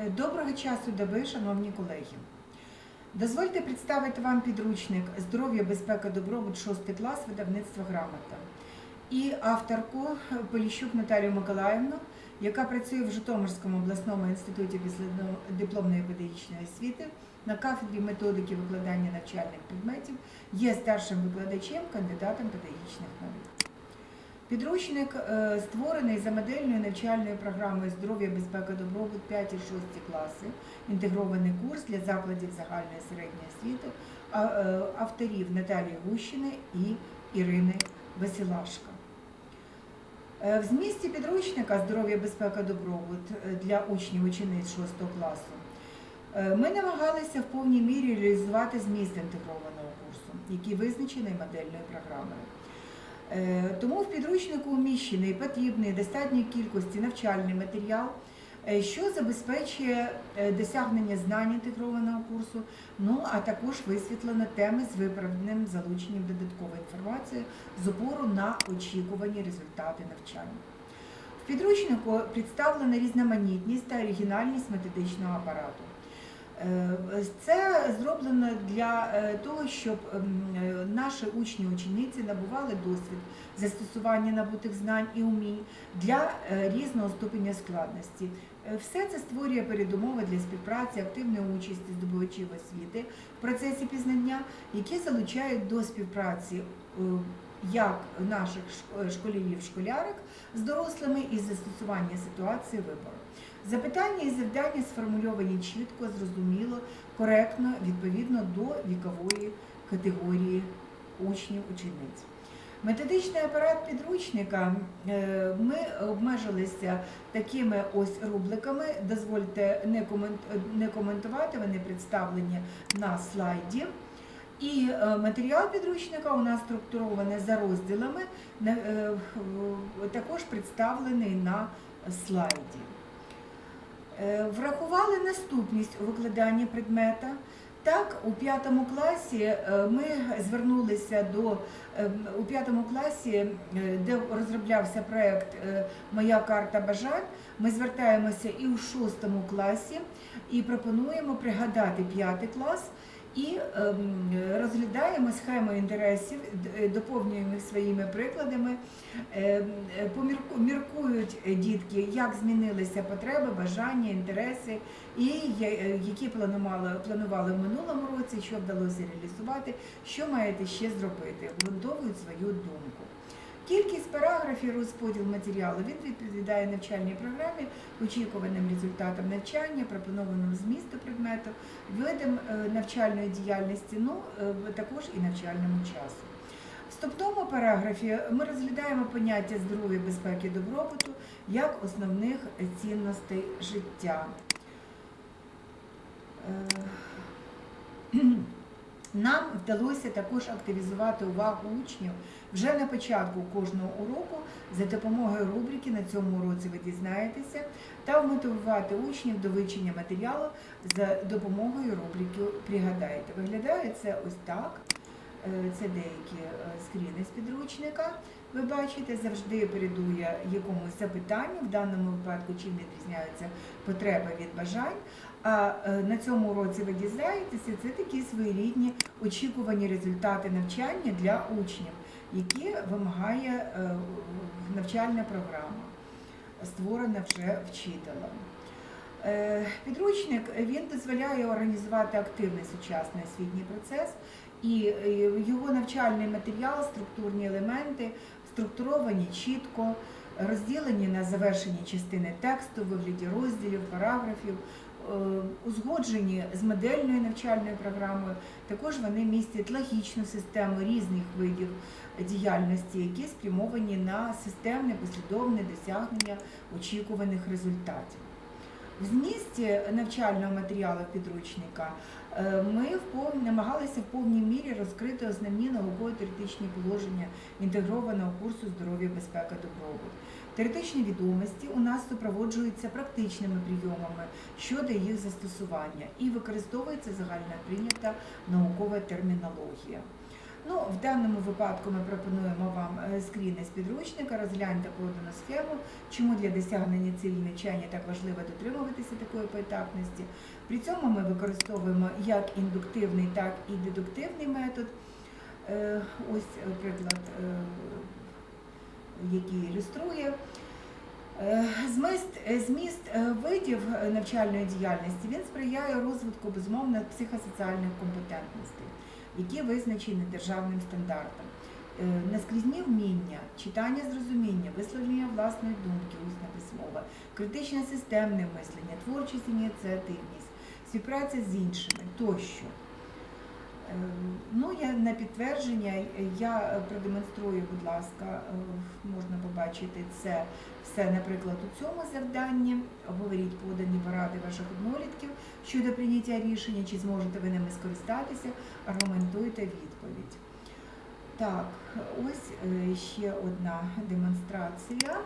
Е, Доброго часу доби, шановні колеги. Дозвольте представити вам підручник Здоров'я, безпека, добробут, 6 клас, видавництва грамота. І авторку Поліщук Наталію Миколаївну, яка працює в Житомирському обласному інституті дипломної педагогічної освіти на кафедрі методики викладання навчальних предметів, є старшим викладачем, кандидатом педагогічних наук. Підручник е, створений за модельною навчальною програмою Здоров'я, безпека, добробут 5 і 6 класи, інтегрований курс для закладів загальної середньої освіти е, авторів Наталії Гущини і Ірини Василашка. Е, В змісті підручника Здоров'я, безпека, добробут для учнів учениць 6 класу ми намагалися в повній мірі реалізувати зміст інтегрованого курсу, який визначений модельною програмою. Е, Тому в підручнику уміщений потрібний достатньої кількості навчальний матеріал, е, що забезпечує е, досягнення знань інтегрованого курсу, ну а також висвітлено теми з виправданим залученням додаткової інформації з опору на очікувані результати навчання. В підручнику представлена різноманітність та оригінальність методичного апарату. Е, Це зроблено для е, того, щоб ем, е, наші учні учениці набували досвід застосування набутих знань і умінь для різного ступеня складності. Все це створює передумови для співпраці, активної участі здобувачів освіти в процесі пізнання, які залучають до співпраці як наших шк- школярів школярок з дорослими і застосування ситуації вибору. Запитання і завдання сформульовані чітко, зрозуміло, коректно, відповідно до вікової категорії учнів учениць. Методичний апарат підручника е, ми обмежилися такими ось рубриками. Дозвольте не коментувати, вони представлені на слайді. І е, матеріал підручника у нас структурований за розділами, е, також представлений на слайді. Е, Врахували наступність у викладанні предмета. Так, у п'ятому класі е, ми звернулися до е, у п'ятому класі, де розроблявся проект Моя карта бажань. Ми звертаємося і у шостому класі і пропонуємо пригадати п'ятий клас і ем, розглядаємо схему інтересів, доповнюємо їх своїми прикладами. Ем, е, Міркують е, дітки, як змінилися потреби, бажання, інтереси, і е, які планували, планували в минулому році, що вдалося реалізувати, що маєте ще зробити, обґрунтовують свою думку. Кількість параграфів, розподіл матеріалу він відповідає навчальній програмі, очікуваним результатам навчання, пропонованому змісту предмету, видам е, навчальної діяльності, ну е, також і навчальному часу. В вступному параграфі ми розглядаємо поняття здоров'я, безпеки, добробуту як основних цінностей життя. Нам вдалося також активізувати увагу учнів вже на початку кожного уроку за допомогою рубрики на цьому уроці ви дізнаєтеся та вмотивувати учнів до вивчення матеріалу за допомогою рубрики Пригадайте. Виглядає це ось так. Е, Це деякі е, скріни з підручника. Ви бачите, завжди передує якомусь запитанню, в даному випадку чим відрізняються потреби від бажань. А е, на цьому уроці ви дізнаєтеся, це такі своєрідні очікувані результати навчання для учнів, які вимагає е, навчальна програма, створена вже вчителем. Е, Підручник він дозволяє організувати активний сучасний освітній процес, і його навчальний матеріал, структурні елементи структуровані чітко, розділені на завершені частини тексту вигляді розділів, параграфів, узгоджені з модельною навчальною програмою. Також вони містять логічну систему різних видів діяльності, які спрямовані на системне послідовне досягнення очікуваних результатів. В змісті навчального матеріалу підручника е, ми намагалися в повній мірі розкрити основні науково-теоретичні положення інтегрованого курсу здоров'я, безпека, добробут. Теоретичні відомості у нас супроводжуються практичними прийомами щодо їх застосування і використовується загальна прийнята наукова термінологія. Ну, в даному випадку ми пропонуємо вам е, скріни з підручника, розгляньте подану схему, чому для досягнення цілі навчання так важливо дотримуватися такої поетапності. При цьому ми використовуємо як індуктивний, так і дедуктивний метод. Е, Ось е, приклад, який ілюструє. Е, Зміст, е, зміст е, видів навчальної діяльності він сприяє розвитку безумовно психосоціальних компетентностей, які визначені державним стандартом. Наскрізні вміння, читання зрозуміння, висловлення власної думки, усне письмове, критичне системне мислення, творчість, ініціативність, співпраця з іншими тощо. Е, Ну, я на підтвердження я продемонструю, будь ласка, е, можна побачити це все, наприклад, у цьому завданні. Обговоріть подані поради ваших однолітків щодо прийняття рішення, чи зможете ви ними скористатися, аргументуйте відповідь. Так, ось е, ще одна демонстрація.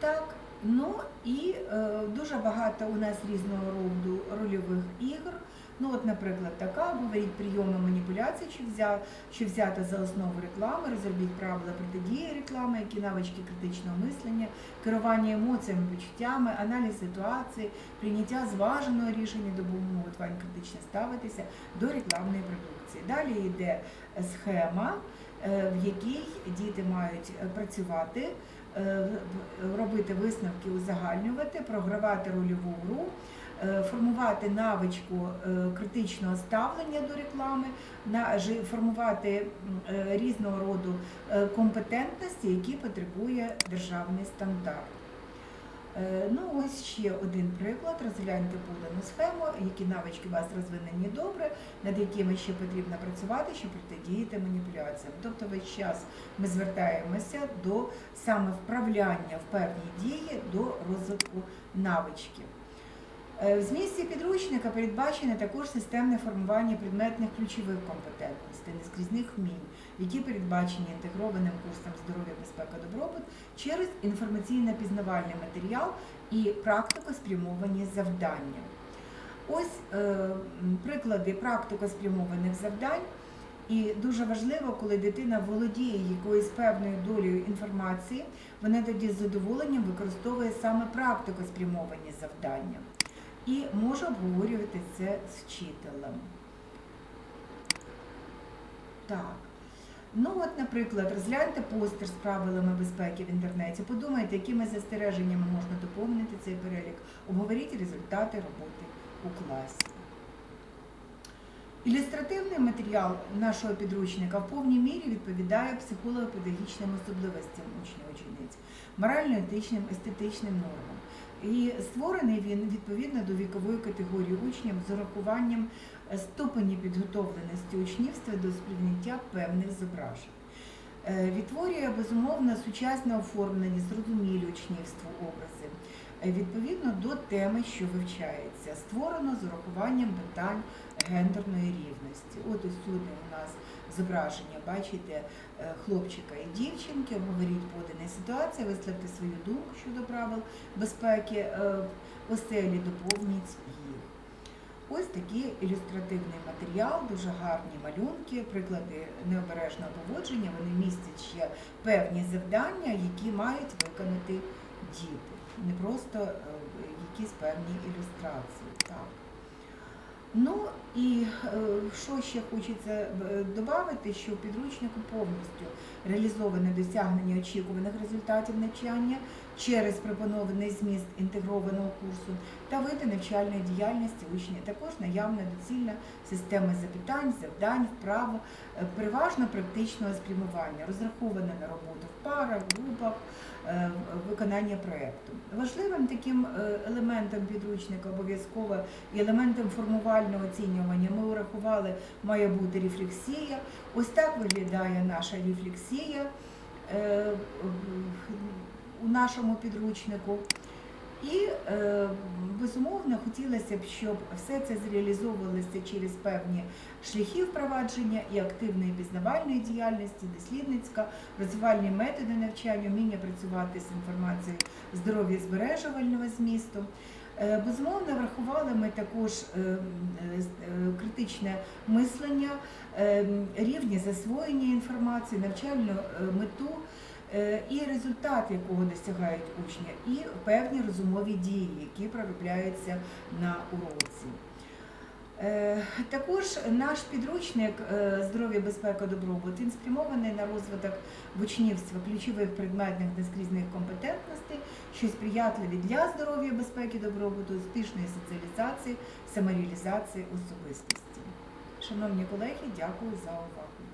Так, ну і е, дуже багато у нас різного роду рольових ігор. Ну, от, наприклад, така, говоріть прийоми маніпуляцій, що, взя, що взята за основу реклами, розробіть правила протидії реклами, які навички критичного мислення, керування емоціями, почуттями, аналіз ситуації, прийняття зваженого рішення, допомогувати критично ставитися до рекламної продукції. Далі йде схема, е, в якій діти мають е, працювати, робити висновки, узагальнювати, програвати рольову гру е, формувати навичку е, критичного ставлення до реклами, формувати е, різного роду е, компетентності, які потребує державний стандарт. Е, Ну, ось ще один приклад. Розгляньте подану схему, які навички у вас розвинені добре, над якими ще потрібно працювати, щоб протидіяти маніпуляціям. Тобто весь час ми звертаємося до саме вправляння в певні дії до розвитку навички. Е, В змісті підручника передбачене також системне формування предметних ключових компетентностей, нескрізних вмінь, які передбачені інтегрованим курсом здоров'я, безпека, добробут через інформаційно-пізнавальний матеріал і практико спрямовані завдання. Ось е, приклади практико спрямованих завдань. І дуже важливо, коли дитина володіє якоюсь певною долею інформації, вона тоді з задоволенням використовує саме практико спрямовані завдання і може обговорювати це з вчителем. Так. Ну от, наприклад, розгляньте постер з правилами безпеки в інтернеті, подумайте, якими застереженнями можна доповнити цей перелік, обговоріть результати роботи у класі. Ілюстративний матеріал нашого підручника в повній мірі відповідає психолого-педагогічним особливостям учнів учениць, морально-етичним, естетичним нормам. І створений він відповідно до вікової категорії учнів з урахуванням е, ступені підготовленості учнівства до сприйняття певних зображень. Е, Відтворює безумовно сучасне оформлення, зрозумілі учнівству образи, е, відповідно до теми, що вивчається, створено з урахуванням питань гендерної рівності. От ось сюди у нас зображення, бачите, е, хлопчика і дівчинки, обговоріть подані ситуації, висловити свою думку щодо правил безпеки е, в оселі, доповніть їх. Ось такий ілюстративний матеріал, дуже гарні малюнки, приклади необережного поводження. Вони містять ще певні завдання, які мають виконати діти, не просто е, якісь певні ілюстрації. Ну і е, що ще хочеться додати, що в підручнику повністю реалізоване досягнення очікуваних результатів навчання через пропонований зміст інтегрованого курсу та види навчальної діяльності учнів. Також наявна доцільна система запитань, завдань, вправ, е, переважно практичного спрямування, розрахована на роботу в парах, групах, е, виконання проєкту. Важливим таким е, елементом підручника обов'язково і елементом формувального оцінювання ми урахували, має бути рефлексія. Ось так виглядає наша рефлексія нашому підручнику. І е, безумовно хотілося б, щоб все це зреалізовувалося через певні шляхи впровадження і активної пізнавальної діяльності, дослідницька, розвивальні методи навчання, вміння працювати з інформацією здоров'я збережувального змісту. Е, Безумовно, врахували ми також е, критичне мислення, рівні засвоєння інформації, навчальну мету і результат, якого досягають учні, і певні розумові дії, які проробляються на уроці. Е, Також наш підручник е, здоров'я, безпека, добробут він спрямований на розвиток в учнівства ключових предметних наскрізних компетентностей, що сприятливі для здоров'я, безпеки, добробуту, успішної соціалізації, самореалізації особистості. Шановні колеги, дякую за увагу.